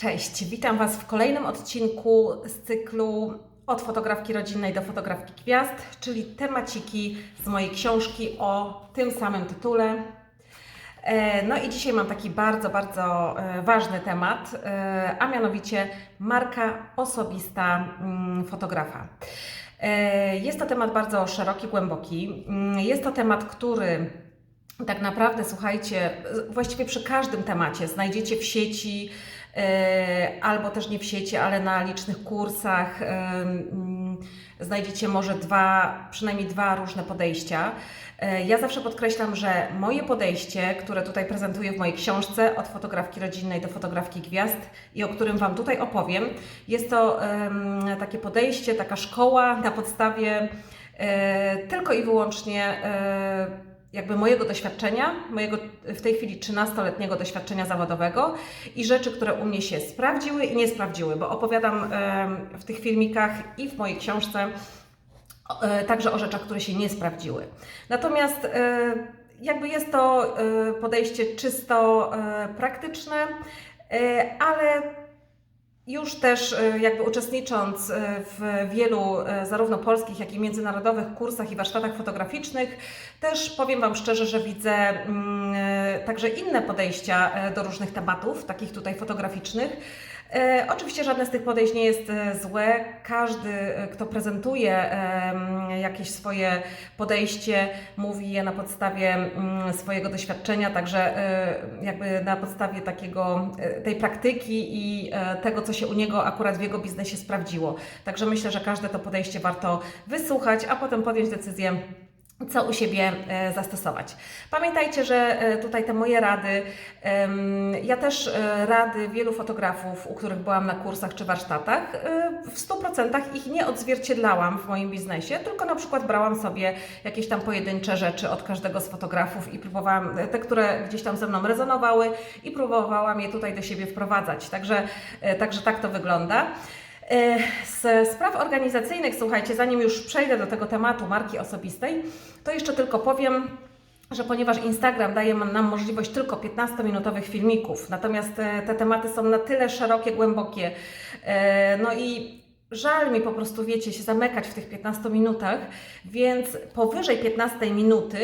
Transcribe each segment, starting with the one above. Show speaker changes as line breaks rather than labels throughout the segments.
Cześć, witam Was w kolejnym odcinku z cyklu Od fotografki rodzinnej do fotografki gwiazd, czyli temaciki z mojej książki o tym samym tytule. E, No i dzisiaj mam taki bardzo, bardzo e, ważny temat, e, a mianowicie marka osobista mm, fotografa. Jest to temat bardzo szeroki, głęboki. Mm, Jest to temat, który tak naprawdę, słuchajcie, właściwie przy każdym temacie znajdziecie w sieci, albo też nie w sieci, ale na licznych kursach. e, Znajdziecie może dwa, przynajmniej dwa różne podejścia. E, Ja zawsze podkreślam, że moje podejście, które tutaj prezentuję w mojej książce od fotografki rodzinnej do fotografki gwiazd i o którym Wam tutaj opowiem, jest to takie podejście, taka szkoła na podstawie e, tylko i wyłącznie e, jakby mojego doświadczenia, mojego w tej chwili 13-letniego doświadczenia zawodowego i rzeczy, które u mnie się sprawdziły i nie sprawdziły, bo opowiadam w tych filmikach i w mojej książce e, także o rzeczach, które się nie sprawdziły. Natomiast e, jakby jest to e, podejście czysto praktyczne, ale już też e, jakby uczestnicząc e, w wielu e, zarówno polskich, jak i międzynarodowych kursach i warsztatach fotograficznych, też powiem Wam szczerze, że widzę mm, także inne podejścia do różnych tematów, takich tutaj fotograficznych. E, Oczywiście żadne z tych podejść nie jest e, złe. Każdy, e, kto prezentuje jakieś swoje podejście, mówi je na podstawie mm, swojego doświadczenia, także jakby na podstawie takiego, tej praktyki i tego, co się u niego akurat w jego biznesie sprawdziło. Także myślę, że każde to podejście warto wysłuchać, a potem podjąć decyzję co u siebie e, zastosować. Pamiętajcie, że e, tutaj te moje rady, ja też e, rady wielu fotografów, u których byłam na kursach czy warsztatach, w 100% ich nie odzwierciedlałam w moim biznesie, tylko na przykład brałam sobie jakieś tam pojedyncze rzeczy od każdego z fotografów i próbowałam, te, które gdzieś tam ze mną rezonowały i próbowałam je tutaj do siebie wprowadzać. Także, także tak to wygląda. Z spraw organizacyjnych, słuchajcie, zanim już przejdę do tego tematu marki osobistej, to jeszcze tylko powiem, że ponieważ Instagram daje nam możliwość tylko 15-minutowych filmików, natomiast e, te tematy są na tyle szerokie, głębokie, e, no i żal mi po prostu, wiecie, się zamykać w tych 15 minutach, więc powyżej 15 minuty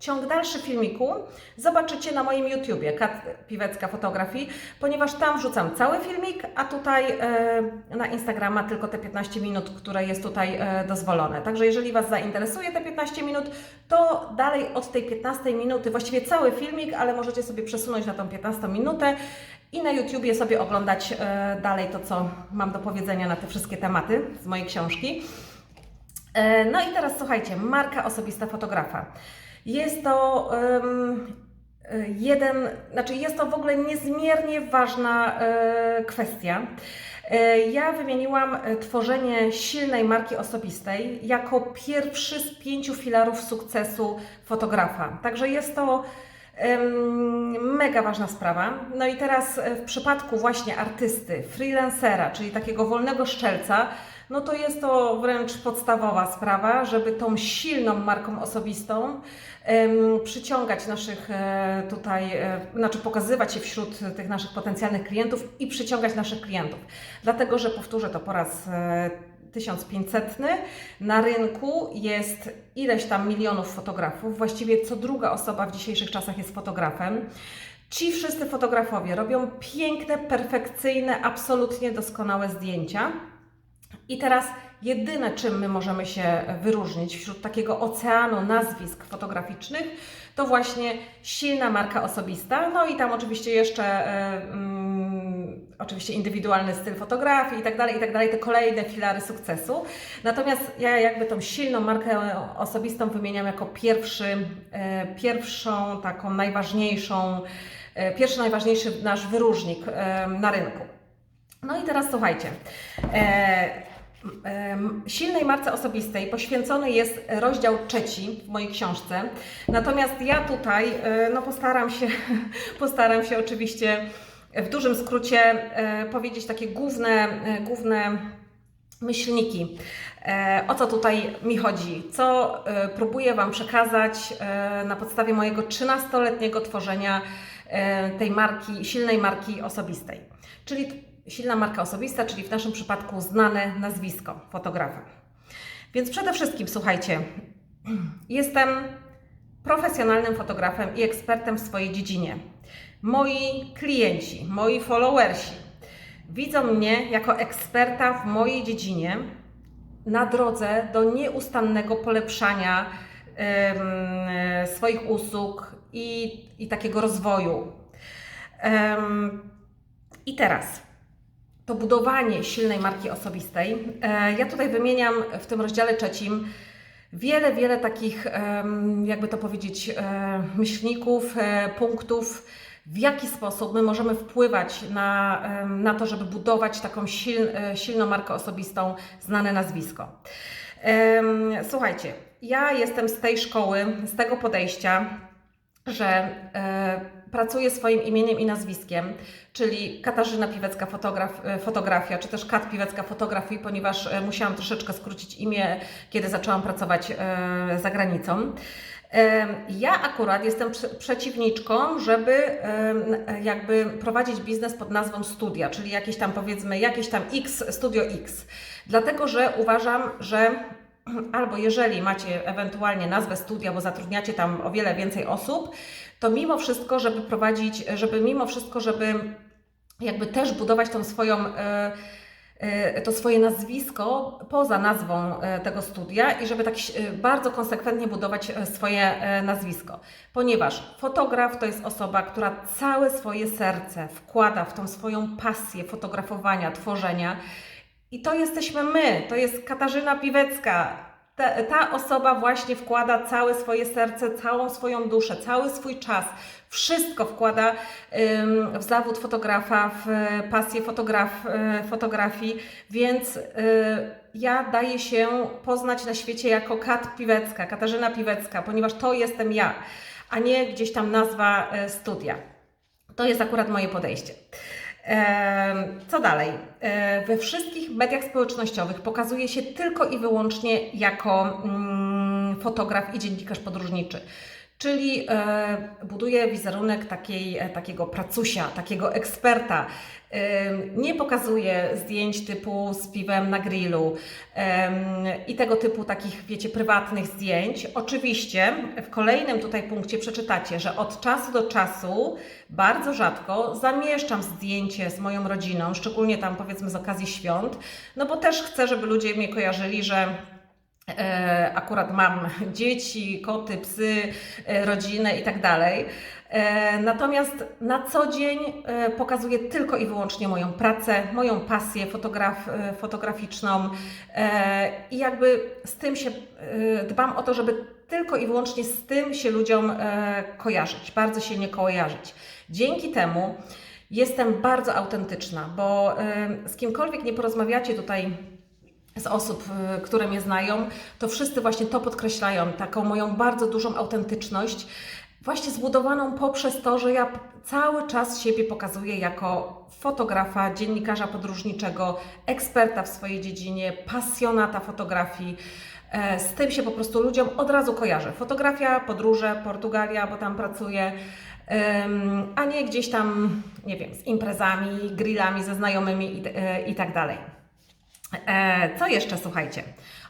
ciąg dalszy filmiku zobaczycie na moim YouTubie, Kat Piwecka Fotografii, ponieważ tam wrzucam cały filmik, a tutaj e, na Instagrama tylko te 15 minut, które jest tutaj e, dozwolone. Także jeżeli Was zainteresuje te 15 minut, to dalej od tej 15 minuty, właściwie cały filmik, ale możecie sobie przesunąć na tą 15 minutę i na YouTubie sobie oglądać e, dalej to, co mam do powiedzenia na te wszystkie tematy z mojej książki. E, No i teraz słuchajcie, marka osobista fotografa. Jest to e, jeden, znaczy jest to w ogóle niezmiernie ważna e, kwestia. E, Ja wymieniłam tworzenie silnej marki osobistej jako pierwszy z pięciu filarów sukcesu fotografa. Także jest to mega ważna sprawa. No i teraz w przypadku właśnie artysty, freelancera, czyli takiego wolnego szczelca, no to jest to wręcz podstawowa sprawa, żeby tą silną marką osobistą przyciągać naszych e, tutaj, e, znaczy pokazywać się wśród tych naszych potencjalnych klientów i przyciągać naszych klientów. Dlatego, że powtórzę to po raz e, 1500. Na rynku jest ileś tam milionów fotografów, właściwie co druga osoba w dzisiejszych czasach jest fotografem. Ci wszyscy fotografowie robią piękne, perfekcyjne, absolutnie doskonałe zdjęcia. I teraz jedyne, czym my możemy się wyróżnić wśród takiego oceanu nazwisk fotograficznych, to właśnie silna marka osobista. No i tam oczywiście jeszcze e, mm, oczywiście indywidualny styl fotografii i tak dalej, i tak dalej, te kolejne filary sukcesu. Natomiast ja jakby tą silną markę osobistą wymieniam jako pierwszy, e, pierwszą taką najważniejszą, e, pierwszy najważniejszy nasz wyróżnik na rynku. No i teraz słuchajcie. E, silnej marce osobistej poświęcony jest rozdział trzeci w mojej książce. Natomiast ja tutaj e, no postaram się, postaram się oczywiście w dużym skrócie e, powiedzieć takie główne, e, główne myślniki. O co tutaj mi chodzi? Co próbuję Wam przekazać na podstawie mojego 13-letniego tworzenia tej marki, silnej marki osobistej. Czyli silna marka osobista, czyli w naszym przypadku znane nazwisko fotografa. Więc przede wszystkim, słuchajcie, jestem profesjonalnym fotografem i ekspertem w swojej dziedzinie. Moi klienci, moi followersi widzą mnie jako eksperta w mojej dziedzinie na drodze do nieustannego polepszania swoich usług i, i takiego rozwoju. I teraz to budowanie silnej marki osobistej. E, Ja tutaj wymieniam w tym rozdziale trzecim wiele, wiele takich, jakby to powiedzieć, e, myślników, e, punktów, w jaki sposób my możemy wpływać na, na to, żeby budować taką sil, silną markę osobistą, znane nazwisko. Słuchajcie, ja jestem z tej szkoły, z tego podejścia, że e, pracuję swoim imieniem i nazwiskiem, czyli Katarzyna Piwecka fotograf, e, fotografia, czy też Kat Piwecka fotografii, ponieważ e, musiałam troszeczkę skrócić imię, kiedy zaczęłam pracować za granicą. Ja akurat jestem prze- przeciwniczką, żeby jakby prowadzić biznes pod nazwą studia, czyli jakieś tam powiedzmy, jakieś tam X, Studio X. Dlatego, że uważam, że albo jeżeli macie ewentualnie nazwę studia, bo zatrudniacie tam o wiele więcej osób, to mimo wszystko, żeby prowadzić, żeby mimo wszystko, żeby jakby też budować tą swoją, e, e, to swoje nazwisko poza nazwą e, tego studia i żeby tak bardzo konsekwentnie budować swoje nazwisko. Ponieważ fotograf to jest osoba, która całe swoje serce wkłada w tą swoją pasję fotografowania, tworzenia. I to jesteśmy my, to jest Katarzyna Piwecka. Ta, ta osoba właśnie wkłada całe swoje serce, całą swoją duszę, cały swój czas, wszystko wkłada w zawód fotografa, w pasję fotograf, e, fotografii, więc y, ja daję się poznać na świecie jako Kat Piwecka, Katarzyna Piwecka, ponieważ to jestem ja, a nie gdzieś tam nazwa e, studia. To jest akurat moje podejście. Co dalej? We wszystkich mediach społecznościowych pokazuje się tylko i wyłącznie jako mm, fotograf i dziennikarz podróżniczy. Czyli e, buduje wizerunek takiej, e, takiego pracusia, takiego eksperta. E, nie pokazuje zdjęć typu z piwem na grillu i tego typu takich, wiecie, prywatnych zdjęć. Oczywiście w kolejnym tutaj punkcie przeczytacie, że od czasu do czasu bardzo rzadko zamieszczam zdjęcie z moją rodziną, szczególnie tam powiedzmy z okazji świąt, no bo też chcę, żeby ludzie mnie kojarzyli, że akurat mam dzieci, koty, psy, e, rodzinę i tak dalej. E, Natomiast na co dzień e, pokazuję tylko i wyłącznie moją pracę, moją pasję fotograf, e, fotograficzną e, i jakby z tym się e, dbam o to, żeby tylko i wyłącznie z tym się ludziom e, kojarzyć, bardzo silnie kojarzyć. Dzięki temu jestem bardzo autentyczna, bo e, z kimkolwiek nie porozmawiacie tutaj z osób, y, które mnie znają, to wszyscy właśnie to podkreślają, taką moją bardzo dużą autentyczność, właśnie zbudowaną poprzez to, że ja cały czas siebie pokazuję jako fotografa, dziennikarza podróżniczego, eksperta w swojej dziedzinie, pasjonata fotografii. E, Z tym się po prostu ludziom od razu kojarzę. Fotografia, podróże, Portugalia, bo tam pracuję, a nie gdzieś tam, nie wiem, z imprezami, grillami ze znajomymi i, e, tak dalej. E, Co jeszcze słuchajcie?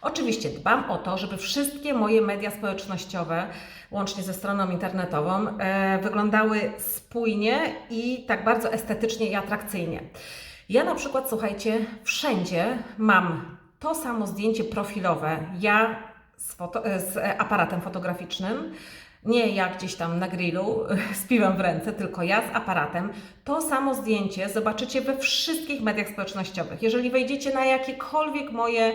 Oczywiście dbam o to, żeby wszystkie moje media społecznościowe, łącznie ze stroną internetową, e, wyglądały spójnie i tak bardzo estetycznie i atrakcyjnie. Ja na przykład, słuchajcie, wszędzie mam to samo zdjęcie profilowe, ja z, foto, e, z aparatem fotograficznym, nie jak gdzieś tam na grillu z piwem w ręce, tylko ja z aparatem. To samo zdjęcie zobaczycie we wszystkich mediach społecznościowych. Jeżeli wejdziecie na jakiekolwiek moje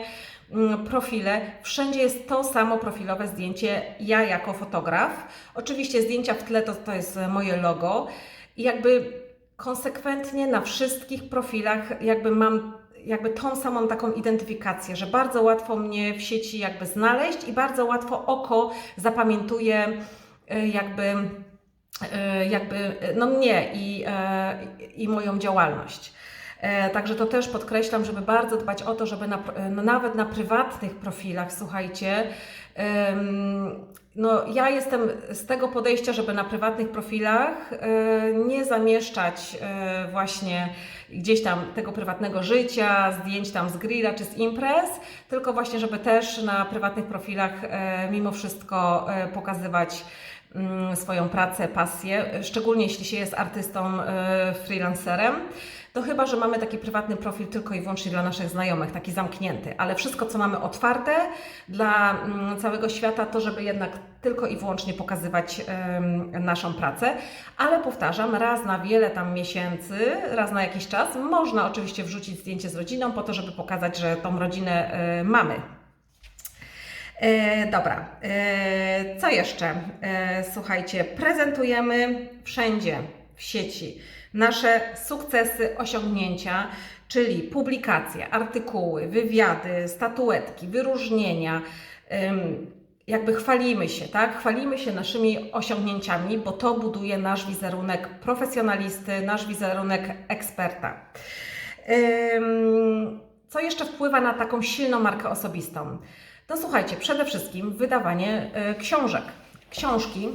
mm, profile, wszędzie jest to samo profilowe zdjęcie, ja jako fotograf. Oczywiście zdjęcia w tle to, to jest moje logo i jakby konsekwentnie na wszystkich profilach jakby mam jakby tą samą taką identyfikację, że bardzo łatwo mnie w sieci jakby znaleźć i bardzo łatwo oko zapamiętuje y, jakby, y, jakby y, no mnie i, e, i moją działalność. E, Także to też podkreślam, żeby bardzo dbać o to, żeby na, nawet na prywatnych profilach, słuchajcie, no, ja jestem z tego podejścia, żeby na prywatnych profilach e, nie zamieszczać e, właśnie gdzieś tam tego prywatnego życia, zdjęć tam z grilla czy z imprez, tylko właśnie, żeby też na prywatnych profilach e, mimo wszystko pokazywać mm, swoją pracę, pasję, szczególnie jeśli się jest artystą, freelancerem. To chyba, że mamy taki prywatny profil tylko i wyłącznie dla naszych znajomych, taki zamknięty, ale wszystko, co mamy otwarte dla mm, całego świata, to żeby jednak tylko i wyłącznie pokazywać naszą pracę. Ale powtarzam, raz na wiele tam miesięcy, raz na jakiś czas, można oczywiście wrzucić zdjęcie z rodziną po to, żeby pokazać, że tą rodzinę e, mamy. E, dobra, e, co jeszcze? E, słuchajcie, prezentujemy wszędzie w sieci nasze sukcesy, osiągnięcia, czyli publikacje, artykuły, wywiady, statuetki, wyróżnienia. Jakby chwalimy się, tak? Chwalimy się naszymi osiągnięciami, bo to buduje nasz wizerunek profesjonalisty, nasz wizerunek eksperta. Co jeszcze wpływa na taką silną markę osobistą? No słuchajcie, przede wszystkim wydawanie y, książek. Książki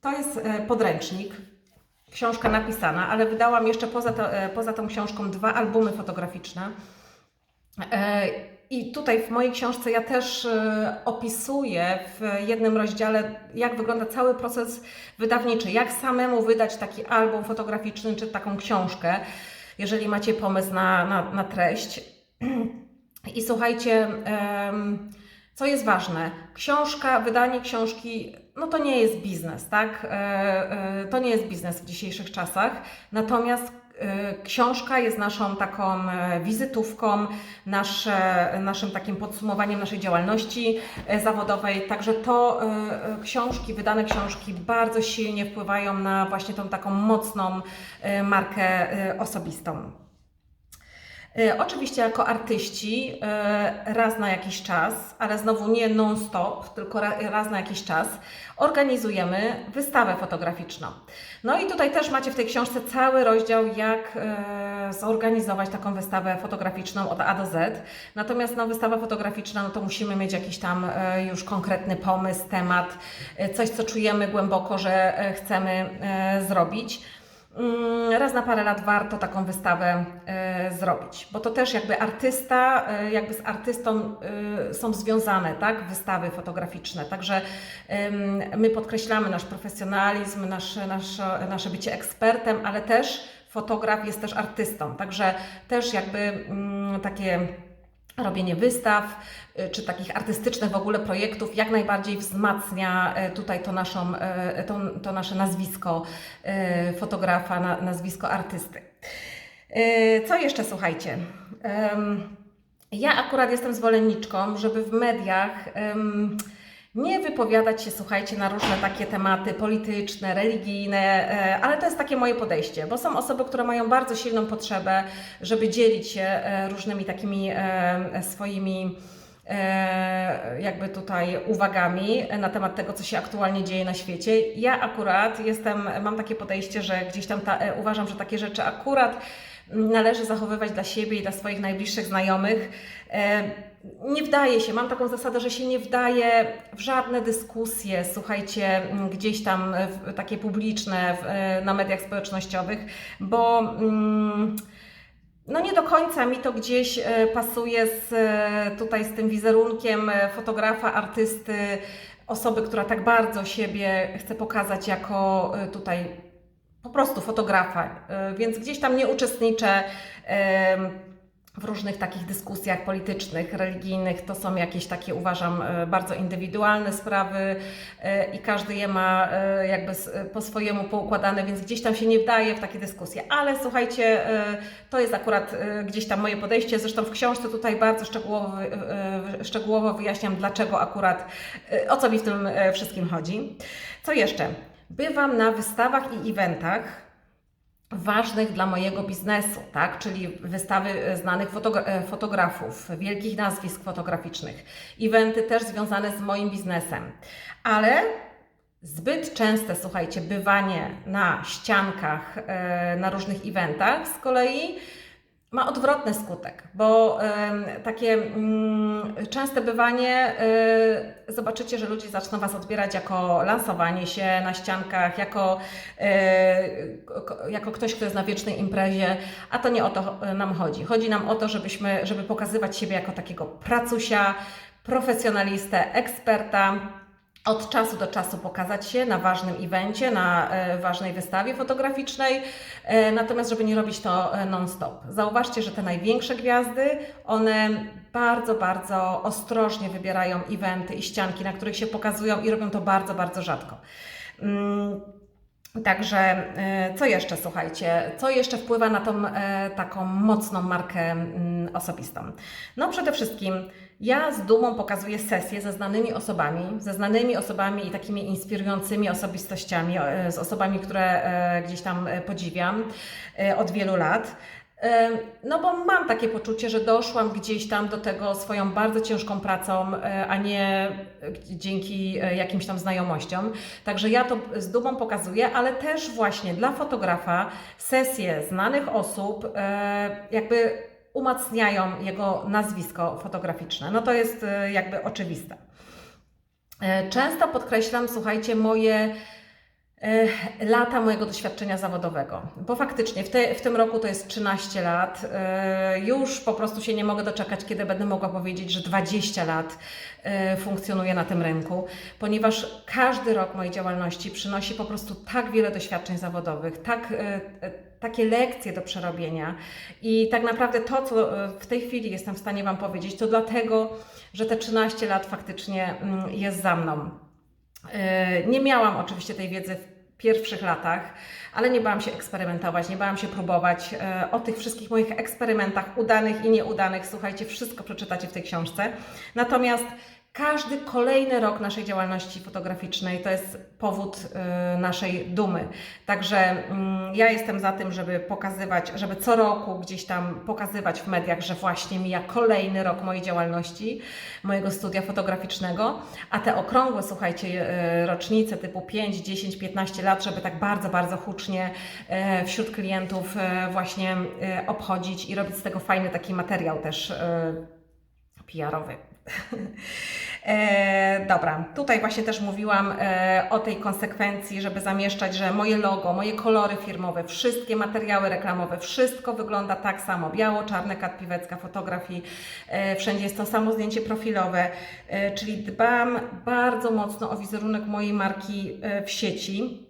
to jest y, podręcznik, książka napisana, ale wydałam jeszcze poza, to, e, poza tą książką dwa albumy fotograficzne. E, I tutaj w mojej książce ja też e, opisuję w jednym rozdziale, jak wygląda cały proces wydawniczy, jak samemu wydać taki album fotograficzny czy taką książkę, jeżeli macie pomysł na, na, na treść. I słuchajcie, co jest ważne? Książka, wydanie książki, no to nie jest biznes, tak? To nie jest biznes w dzisiejszych czasach. Natomiast książka jest naszą taką wizytówką, nasze, naszym takim podsumowaniem naszej działalności zawodowej. Także to książki, wydane książki bardzo silnie wpływają na właśnie tą taką mocną markę osobistą. E, Oczywiście jako artyści e, raz na jakiś czas, ale znowu nie non-stop, tylko ra- raz na jakiś czas organizujemy wystawę fotograficzną. No i tutaj też macie w tej książce cały rozdział, jak e, zorganizować taką wystawę fotograficzną od A do Z. Natomiast no, wystawa fotograficzna, no to musimy mieć jakiś tam już konkretny pomysł, temat, coś co czujemy głęboko, że chcemy zrobić. Mm, Raz na parę lat warto taką wystawę e, zrobić, bo to też jakby artysta, e, jakby z artystą e, są związane, tak, wystawy fotograficzne. Także my podkreślamy nasz profesjonalizm, nasze, nasze, nasze bycie ekspertem, ale też fotograf jest też artystą. Także też jakby mm, takie robienie wystaw czy takich artystycznych w ogóle projektów jak najbardziej wzmacnia y, tutaj to, naszą, y, to, to nasze nazwisko fotografa, na, nazwisko artysty. Co jeszcze słuchajcie? Ja akurat jestem zwolenniczką, żeby w mediach nie wypowiadać się, słuchajcie, na różne takie tematy polityczne, religijne, e, ale to jest takie moje podejście, bo są osoby, które mają bardzo silną potrzebę, żeby dzielić się e, różnymi takimi e, swoimi e, jakby tutaj uwagami na temat tego, co się aktualnie dzieje na świecie. Ja akurat jestem, mam takie podejście, że gdzieś tam ta, e, uważam, że takie rzeczy akurat należy zachowywać dla siebie i dla swoich najbliższych znajomych. E, Nie wdaje się, mam taką zasadę, że się nie wdaje w żadne dyskusje, słuchajcie, gdzieś tam takie publiczne e, na mediach społecznościowych, bo mm, no nie do końca mi to gdzieś e, pasuje z, e, tutaj z tym wizerunkiem e, fotografa, artysty, osoby, która tak bardzo siebie chce pokazać jako tutaj po prostu fotografa, więc gdzieś tam nie uczestniczę w różnych takich dyskusjach politycznych, religijnych. To są jakieś takie, uważam, e, bardzo indywidualne sprawy e, i każdy je ma e, jakby po swojemu poukładane, więc gdzieś tam się nie wdaje w takie dyskusje. Ale słuchajcie, to jest akurat gdzieś tam moje podejście. Zresztą w książce tutaj bardzo szczegółowo, szczegółowo wyjaśniam, dlaczego akurat, o co mi w tym wszystkim chodzi. Co jeszcze? Bywam na wystawach i eventach ważnych dla mojego biznesu, tak? czyli wystawy e, znanych fotogra- e, fotografów, wielkich nazwisk fotograficznych, eventy też związane z moim biznesem. Ale zbyt częste, słuchajcie, bywanie na ściankach, e, na różnych eventach z kolei ma odwrotny skutek, bo em, takie mm, częste bywanie, y, zobaczycie, że ludzie zaczną Was odbierać jako lansowanie się na ściankach, jako, y, ko- jako ktoś, kto jest na wiecznej imprezie, a to nie o to y, nam chodzi. Chodzi nam o to, żebyśmy, żeby pokazywać siebie jako takiego pracusia, profesjonalistę, eksperta, od czasu do czasu pokazać się na ważnym evencie, na e, ważnej wystawie fotograficznej, e, natomiast żeby nie robić to e, non-stop. Zauważcie, że te największe gwiazdy, one bardzo, bardzo ostrożnie wybierają eventy i ścianki, na których się pokazują i robią to bardzo, bardzo rzadko. Mm, Także co jeszcze, słuchajcie, co jeszcze wpływa na tą taką mocną markę mm, osobistą? No przede wszystkim ja z dumą pokazuję sesje ze znanymi osobami, ze znanymi osobami i takimi inspirującymi osobistościami, e, z osobami, które e, gdzieś tam e, podziwiam od wielu lat. No bo mam takie poczucie, że doszłam gdzieś tam do tego swoją bardzo ciężką pracą, a nie dzięki jakimś tam znajomościom. Także ja to z dumą pokazuję, ale też właśnie dla fotografa sesje znanych osób jakby umacniają jego nazwisko fotograficzne. No to jest e, jakby oczywiste. E, Często podkreślam, słuchajcie, moje lata mojego doświadczenia zawodowego, bo faktycznie w, te, w tym roku to jest 13 lat. E, Już po prostu się nie mogę doczekać, kiedy będę mogła powiedzieć, że 20 lat e, funkcjonuję na tym rynku, ponieważ każdy rok mojej działalności przynosi po prostu tak wiele doświadczeń zawodowych, tak, e, e, takie lekcje do przerobienia i tak naprawdę to, co e, w tej chwili jestem w stanie Wam powiedzieć, to dlatego, że te 13 lat faktycznie mm, jest za mną. E, Nie miałam oczywiście tej wiedzy pierwszych latach, ale nie bałam się eksperymentować, nie bałam się próbować. E, O tych wszystkich moich eksperymentach, udanych i nieudanych, słuchajcie, wszystko przeczytacie w tej książce. Natomiast każdy kolejny rok naszej działalności fotograficznej to jest powód e, naszej dumy. Także mm, ja jestem za tym, żeby pokazywać, żeby co roku gdzieś tam pokazywać w mediach, że właśnie mija kolejny rok mojej działalności, mojego studia fotograficznego, a te okrągłe, słuchajcie, e, rocznice typu 5, 10, 15 lat, żeby tak bardzo, bardzo hucznie e, wśród klientów właśnie obchodzić i robić z tego fajny taki materiał też PR-owy. E, dobra, tutaj właśnie też mówiłam e, o tej konsekwencji, żeby zamieszczać, że moje logo, moje kolory firmowe, wszystkie materiały reklamowe, wszystko wygląda tak samo. Biało, czarne, kat piwecka, fotografii, e, wszędzie jest to samo zdjęcie profilowe, e, czyli dbam bardzo mocno o wizerunek mojej marki e, w sieci.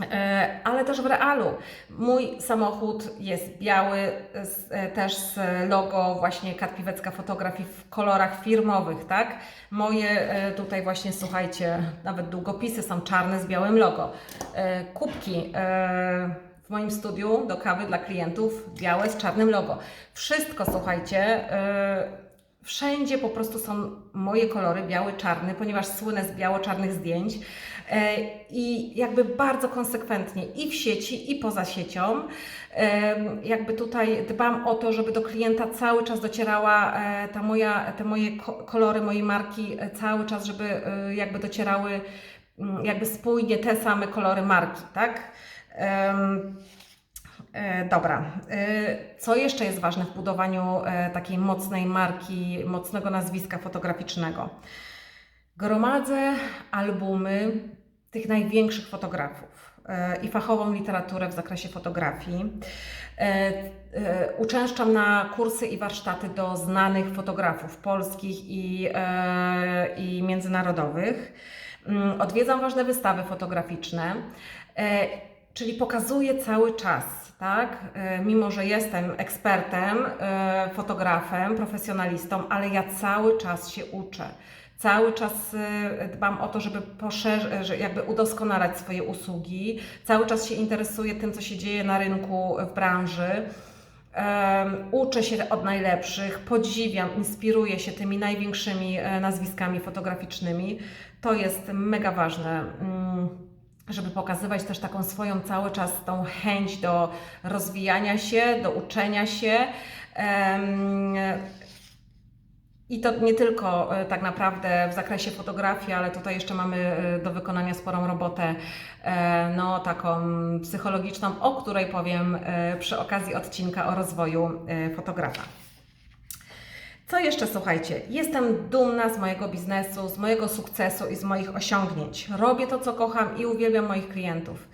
E, ale też w realu. Mój samochód jest biały, z, e, też z logo właśnie Katpiwecka Fotografii w kolorach firmowych, tak? Moje e, tutaj właśnie, słuchajcie, nawet długopisy są czarne z białym logo. Kubki w moim studiu do kawy dla klientów białe z czarnym logo. Wszystko, słuchajcie, Wszędzie po prostu są moje kolory, biały, czarny, ponieważ słynę z biało-czarnych zdjęć i jakby bardzo konsekwentnie i w sieci, i poza siecią. e, Jakby tutaj dbam o to, żeby do klienta cały czas docierała e, ta moja, te moje ko- kolory, mojej marki, e, cały czas, żeby e, jakby docierały mm, jakby spójnie te same kolory marki, tak? E, Dobra. E, Co jeszcze jest ważne w budowaniu e, takiej mocnej marki, mocnego nazwiska fotograficznego? Gromadzę albumy tych największych fotografów e, i fachową literaturę w zakresie fotografii. E, e, Uczęszczam na kursy i warsztaty do znanych fotografów polskich i, i międzynarodowych. Mm, Odwiedzam ważne wystawy fotograficzne. Czyli pokazuję cały czas, tak? Mimo, że jestem ekspertem, fotografem, profesjonalistą, ale ja cały czas się uczę. Cały czas e, dbam o to, żeby poszerzyć, jakby udoskonalać swoje usługi. Cały czas się interesuję tym, co się dzieje na rynku, w branży. Em, Uczę się od najlepszych, podziwiam, inspiruję się tymi największymi e, nazwiskami fotograficznymi. To jest mega ważne. Mm, żeby pokazywać też taką swoją cały czas tą chęć do rozwijania się, do uczenia się. Em, I to nie tylko e, tak naprawdę w zakresie fotografii, ale tutaj jeszcze mamy e, do wykonania sporą robotę, e, no taką psychologiczną, o której powiem przy okazji odcinka o rozwoju fotografa. Co jeszcze słuchajcie? Jestem dumna z mojego biznesu, z mojego sukcesu i z moich osiągnięć. Robię to, co kocham i uwielbiam moich klientów.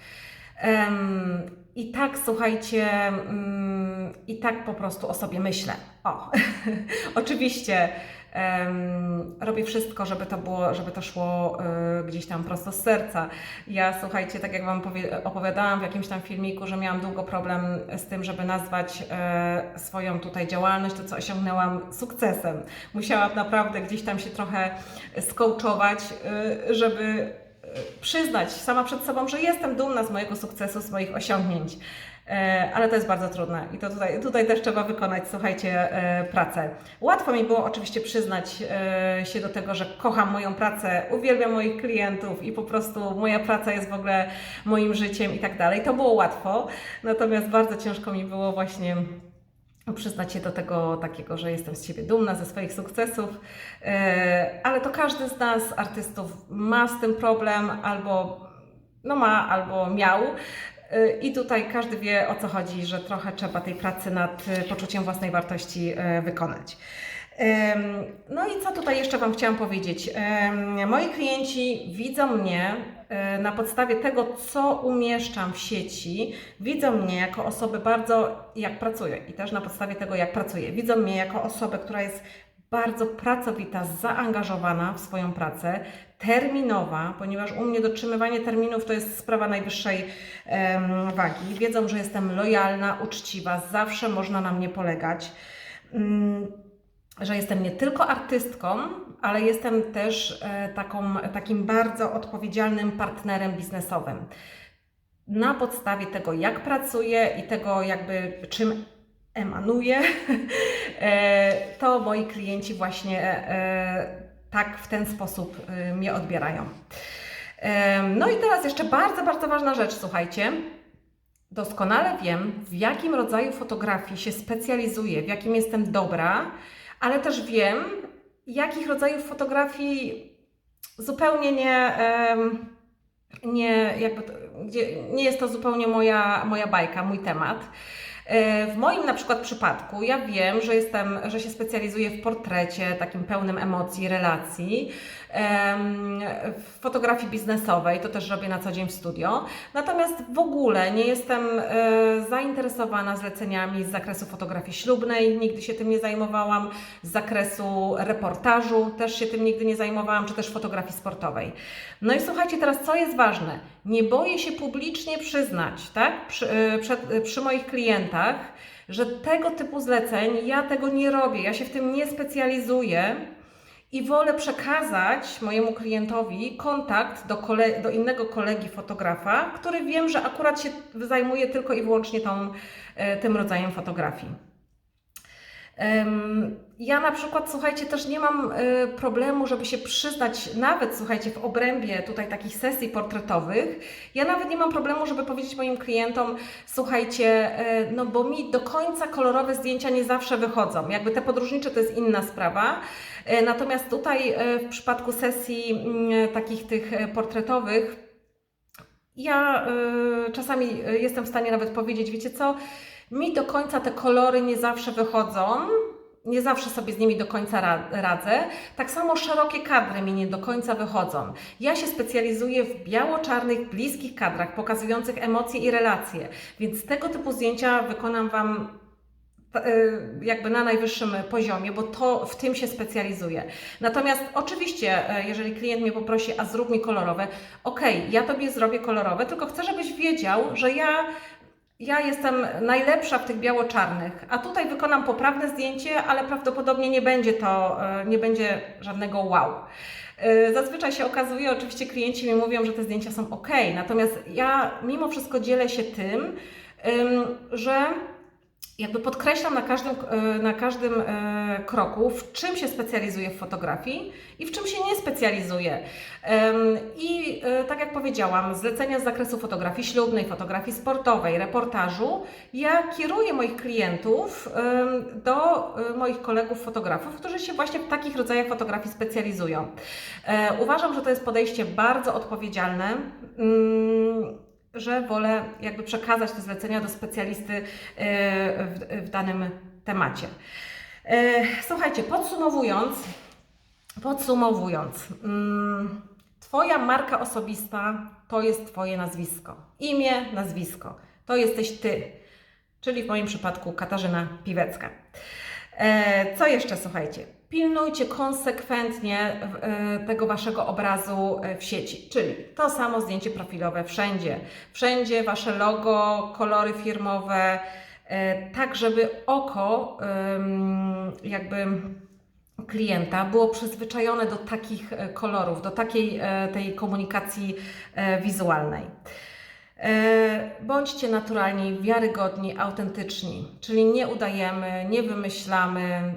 I tak słuchajcie, mm, i tak po prostu o sobie myślę. O, oczywiście em, robię wszystko, żeby to było, żeby to szło y, gdzieś tam prosto z serca. Ja słuchajcie, tak jak Wam opowiadałam w jakimś tam filmiku, że miałam długo problem z tym, żeby nazwać e, swoją tutaj działalność, to co osiągnęłam sukcesem. Musiałam naprawdę gdzieś tam się trochę skołczować, y, żeby y, przyznać sama przed sobą, że jestem dumna z mojego sukcesu, z moich osiągnięć. E, Ale to jest bardzo trudne i to tutaj, tutaj też trzeba wykonać, słuchajcie, e, pracę. Łatwo mi było oczywiście przyznać e, się do tego, że kocham moją pracę, uwielbiam moich klientów i po prostu moja praca jest w ogóle moim życiem i tak dalej. To było łatwo, natomiast bardzo ciężko mi było właśnie przyznać się do tego takiego, że jestem z siebie dumna, ze swoich sukcesów, E, ale to każdy z nas, artystów, ma z tym problem albo no ma, albo miał. E, I tutaj każdy wie o co chodzi, że trochę trzeba tej pracy nad e, poczuciem własnej wartości wykonać. No i co tutaj jeszcze Wam chciałam powiedzieć? Moi klienci widzą mnie na podstawie tego, co umieszczam w sieci, widzą mnie jako osobę bardzo, jak pracuję i też na podstawie tego, jak pracuję. Widzą mnie jako osobę, która jest bardzo pracowita, zaangażowana w swoją pracę, terminowa, ponieważ u mnie dotrzymywanie terminów to jest sprawa najwyższej em, wagi. Wiedzą, że jestem lojalna, uczciwa, zawsze można na mnie polegać. Mm, że jestem nie tylko artystką, ale jestem też e, taką, takim bardzo odpowiedzialnym partnerem biznesowym. Na podstawie tego, jak pracuję i tego, jakby czym emanuję, e, to moi klienci właśnie e, tak w ten sposób mnie odbierają. No i teraz jeszcze bardzo, bardzo ważna rzecz, słuchajcie. Doskonale wiem, w jakim rodzaju fotografii się specjalizuję, w jakim jestem dobra, ale też wiem, jakich rodzajów fotografii zupełnie nie, nie, jakby to, nie jest to zupełnie moja, moja bajka, mój temat. E, W moim na przykład przypadku ja wiem, że jestem, że się specjalizuję w portrecie takim pełnym emocji, relacji, w fotografii biznesowej, to też robię na co dzień w studio. Natomiast w ogóle nie jestem e, zainteresowana zleceniami z zakresu fotografii ślubnej, nigdy się tym nie zajmowałam, z zakresu reportażu też się tym nigdy nie zajmowałam, czy też fotografii sportowej. No i słuchajcie, teraz co jest ważne? Nie boję się publicznie przyznać, tak, przy, e, e, przy moich klientach, że tego typu zleceń ja tego nie robię, ja się w tym nie specjalizuję i wolę przekazać mojemu klientowi kontakt do, kole- do innego kolegi fotografa, który wiem, że akurat się zajmuje tylko i wyłącznie tą, e, tym rodzajem fotografii. Ja na przykład, słuchajcie, też nie mam e, problemu, żeby się przyznać, nawet słuchajcie, w obrębie tutaj takich sesji portretowych, ja nawet nie mam problemu, żeby powiedzieć moim klientom, słuchajcie, e, no bo mi do końca kolorowe zdjęcia nie zawsze wychodzą. Jakby te podróżnicze to jest inna sprawa. E, Natomiast tutaj w przypadku sesji mm, takich tych portretowych, ja y, czasami y, jestem w stanie nawet powiedzieć, wiecie co, mi do końca te kolory nie zawsze wychodzą, nie zawsze sobie z nimi do końca ra- radzę. Tak samo szerokie kadry mi nie do końca wychodzą. Ja się specjalizuję w biało-czarnych, bliskich kadrach, pokazujących emocje i relacje, więc tego typu zdjęcia wykonam Wam y, jakby na najwyższym poziomie, bo to w tym się specjalizuję. Natomiast oczywiście, e, jeżeli klient mnie poprosi, a zrób mi kolorowe, okej, ja Tobie zrobię kolorowe, tylko chcę, żebyś wiedział, że ja, ja jestem najlepsza w tych biało-czarnych, a tutaj wykonam poprawne zdjęcie, ale prawdopodobnie nie będzie to, e, nie będzie żadnego wow. E, Zazwyczaj się okazuje, oczywiście klienci mi mówią, że te zdjęcia są ok, natomiast ja mimo wszystko dzielę się tym, ym, że jakby podkreślam na każdym, e, na każdym e, kroku, w czym się specjalizuję w fotografii i w czym się nie specjalizuję. I e, tak jak powiedziałam, zlecenia z zakresu fotografii ślubnej, fotografii sportowej, reportażu, ja kieruję moich klientów do moich kolegów fotografów, którzy się właśnie w takich rodzajach fotografii specjalizują. Uważam, że to jest podejście bardzo odpowiedzialne. Że wolę jakby przekazać te zlecenia do specjalisty e, w, w danym temacie. E, Słuchajcie, podsumowując, podsumowując, mm, Twoja marka osobista to jest Twoje nazwisko. Imię, nazwisko. To jesteś Ty, czyli w moim przypadku Katarzyna Piwecka. E, Co jeszcze, słuchajcie? Pilnujcie konsekwentnie e, tego waszego obrazu e, w sieci, czyli to samo zdjęcie profilowe wszędzie. Wszędzie wasze logo, kolory firmowe, e, tak żeby oko jakby klienta było przyzwyczajone do takich kolorów, do takiej tej komunikacji wizualnej. Bądźcie naturalni, wiarygodni, autentyczni, czyli nie udajemy, nie wymyślamy,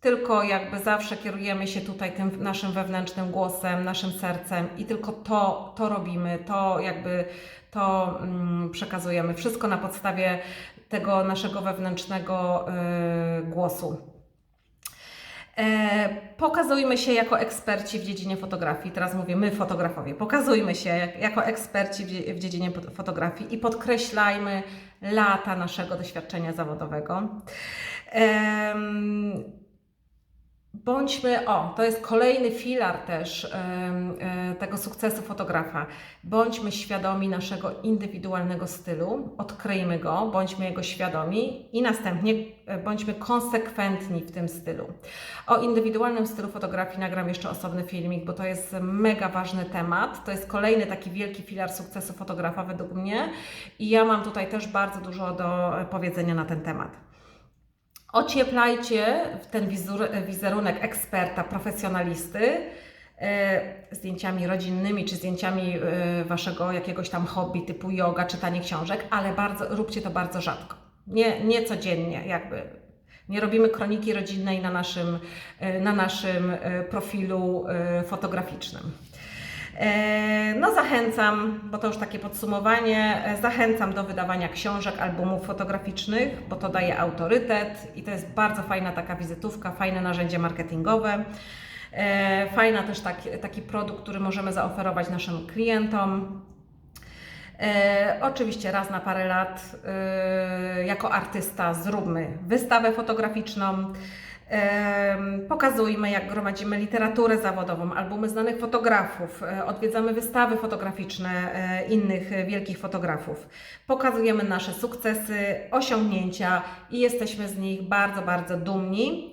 tylko jakby zawsze kierujemy się tutaj tym naszym wewnętrznym głosem, naszym sercem i tylko to, to robimy, to jakby to mm, przekazujemy. Wszystko na podstawie tego naszego wewnętrznego y, głosu. E, Pokazujmy się jako eksperci w dziedzinie fotografii. Teraz mówię my, fotografowie. Pokazujmy się jak, jako eksperci w, dzie- w dziedzinie fotografii i podkreślajmy lata naszego doświadczenia zawodowego. Bądźmy, o, to jest kolejny filar też e, tego sukcesu fotografa. Bądźmy świadomi naszego indywidualnego stylu, odkryjmy go, bądźmy jego świadomi i następnie e, bądźmy konsekwentni w tym stylu. O indywidualnym stylu fotografii nagram jeszcze osobny filmik, bo to jest mega ważny temat. To jest kolejny taki wielki filar sukcesu fotografa według mnie i ja mam tutaj też bardzo dużo do e, powiedzenia na ten temat. Ocieplajcie ten wizerunek eksperta, profesjonalisty e, zdjęciami rodzinnymi czy zdjęciami e, waszego jakiegoś tam hobby typu yoga, czytanie książek, ale bardzo, róbcie to bardzo rzadko. Nie, nie codziennie, jakby. Nie robimy kroniki rodzinnej na naszym, e, na naszym profilu fotograficznym. E, No zachęcam, bo to już takie podsumowanie, e, zachęcam do wydawania książek, albumów fotograficznych, bo to daje autorytet i to jest bardzo fajna taka wizytówka, fajne narzędzie marketingowe. E, Fajna też taki, taki produkt, który możemy zaoferować naszym klientom. Oczywiście raz na parę lat jako artysta zróbmy wystawę fotograficzną. Pokazujmy, jak gromadzimy literaturę zawodową, albumy znanych fotografów, e, odwiedzamy wystawy fotograficzne e, innych e, wielkich fotografów. Pokazujemy nasze sukcesy, osiągnięcia i jesteśmy z nich bardzo, bardzo dumni.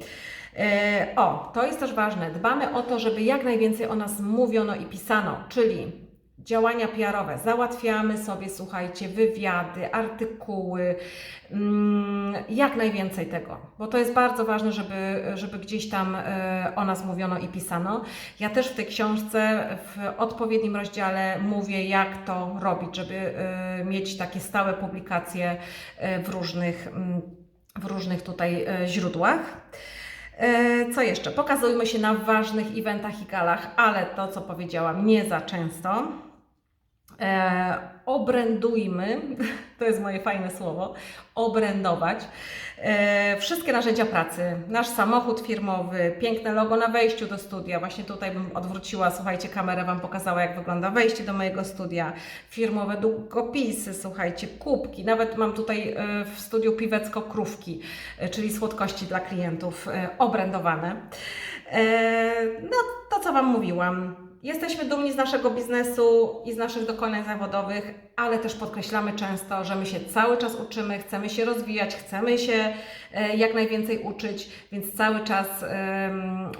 O, to jest też ważne. Dbamy o to, żeby jak najwięcej o nas mówiono i pisano, czyli działania PR-owe. Załatwiamy sobie, słuchajcie, wywiady, artykuły, mm, jak najwięcej tego, bo to jest bardzo ważne, żeby, żeby gdzieś tam e, o nas mówiono i pisano. Ja też w tej książce w odpowiednim rozdziale mówię, jak to robić, żeby e, mieć takie stałe publikacje e, w różnych, mm, w różnych tutaj źródłach. Co jeszcze? Pokazujmy się na ważnych eventach i galach, ale to, co powiedziałam, nie za często. E, obrędujmy, to jest moje fajne słowo, obrędować e, wszystkie narzędzia pracy. Nasz samochód firmowy, piękne logo na wejściu do studia. Właśnie tutaj bym odwróciła, słuchajcie, kamerę Wam pokazała, jak wygląda wejście do mojego studia. Firmowe długopisy, słuchajcie, kubki. Nawet mam tutaj e, w studiu piwecko krówki, e, czyli słodkości dla klientów e, obrędowane. E, No, to co Wam mówiłam. Jesteśmy dumni z naszego biznesu i z naszych dokonań zawodowych, ale też podkreślamy często, że my się cały czas uczymy, chcemy się rozwijać, chcemy się e, jak najwięcej uczyć, więc cały czas,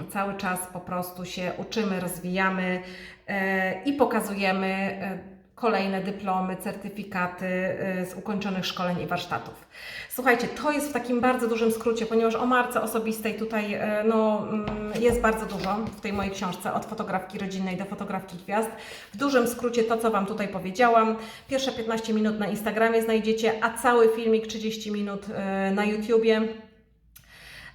cały czas po prostu się uczymy, rozwijamy e, i pokazujemy e, kolejne dyplomy, certyfikaty y, z ukończonych szkoleń i warsztatów. Słuchajcie, to jest w takim bardzo dużym skrócie, ponieważ o marce osobistej tutaj y, no, mm, jest bardzo dużo w tej mojej książce, od fotografki rodzinnej do fotografki gwiazd. W dużym skrócie to, co Wam tutaj powiedziałam. Pierwsze 15 minut na Instagramie znajdziecie, a cały filmik 30 minut y, na YouTubie.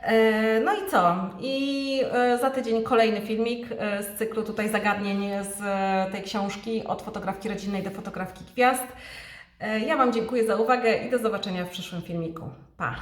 E, No i co? I e, za tydzień kolejny filmik e, z cyklu tutaj zagadnień z tej książki od fotografki rodzinnej do fotografki gwiazd. Ja Wam dziękuję za uwagę i do zobaczenia w przyszłym filmiku. Pa!